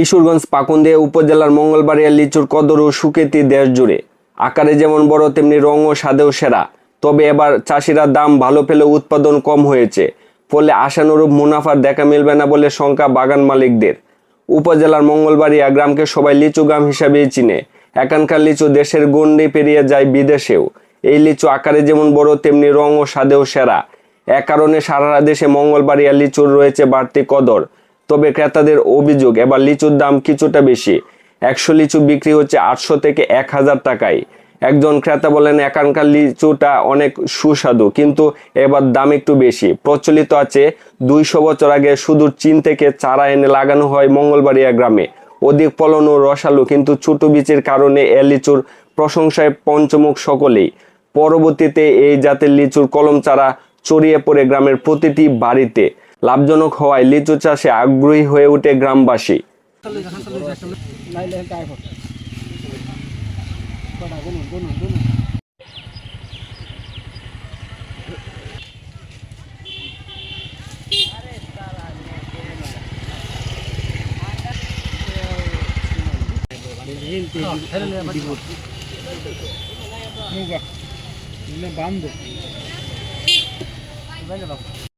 কিশোরগঞ্জ পাকুন্দিয়া উপজেলার মঙ্গলবাড়িয়া লিচুর কদর ও সুকেতি দেশ জুড়ে। আকারে যেমন বড়, তেমনি রং ও স্বাদেও সেরা। তবে এবার চাষিরা দাম ভালো পেলে উৎপাদন কম হয়েছে। ফলে আশানুরূপ মুনাফার দেখা মিলবে না বলে শঙ্কা বাগান মালিকদের। উপজেলার মঙ্গলবাড়িয়া গ্রামকে সবাই লিচু গ্রাম হিসাবেই চিনে। এখানকার লিচু দেশের গণ্ডি পেরিয়ে যায় বিদেশেও। এই লিচু আকারে যেমন বড়, তেমনি রং ও স্বাদেও সেরা। এ কারণে সারা দেশে মঙ্গলবাড়িয়া লিচুর রয়েছে বাড়তি কদর। তবে ক্রেতাদের অভিযোগ, এবার লিচুর দাম কিছুটা বেশি। একশো লিচু বিক্রি হচ্ছে আটশো থেকে এক হাজার টাকায়। একজন ক্রেতা বলেন, এখানকার লিচুটা অনেক সুস্বাদু, কিন্তু এবার দাম একটু বেশি। প্রচলিত আছে, দুইশো বছর আগে সুদূর চীন থেকে চারা এনে লাগানো হয় মঙ্গলবাড়িয়া গ্রামে। অধিক ফলন ও রসালো, কিন্তু ছোট বীজের কারণে এ লিচুর প্রশংসায় পঞ্চমুখ সকলেই। পরবর্তীতে এই জাতের লিচুর কলম চারা ছড়িয়ে পড়ে গ্রামের প্রতিটি বাড়িতে। লাভজনক হওয়ায় লিচু চাষে আগ্রহী হয়ে ওঠে গ্রামবাসী। বান্ধব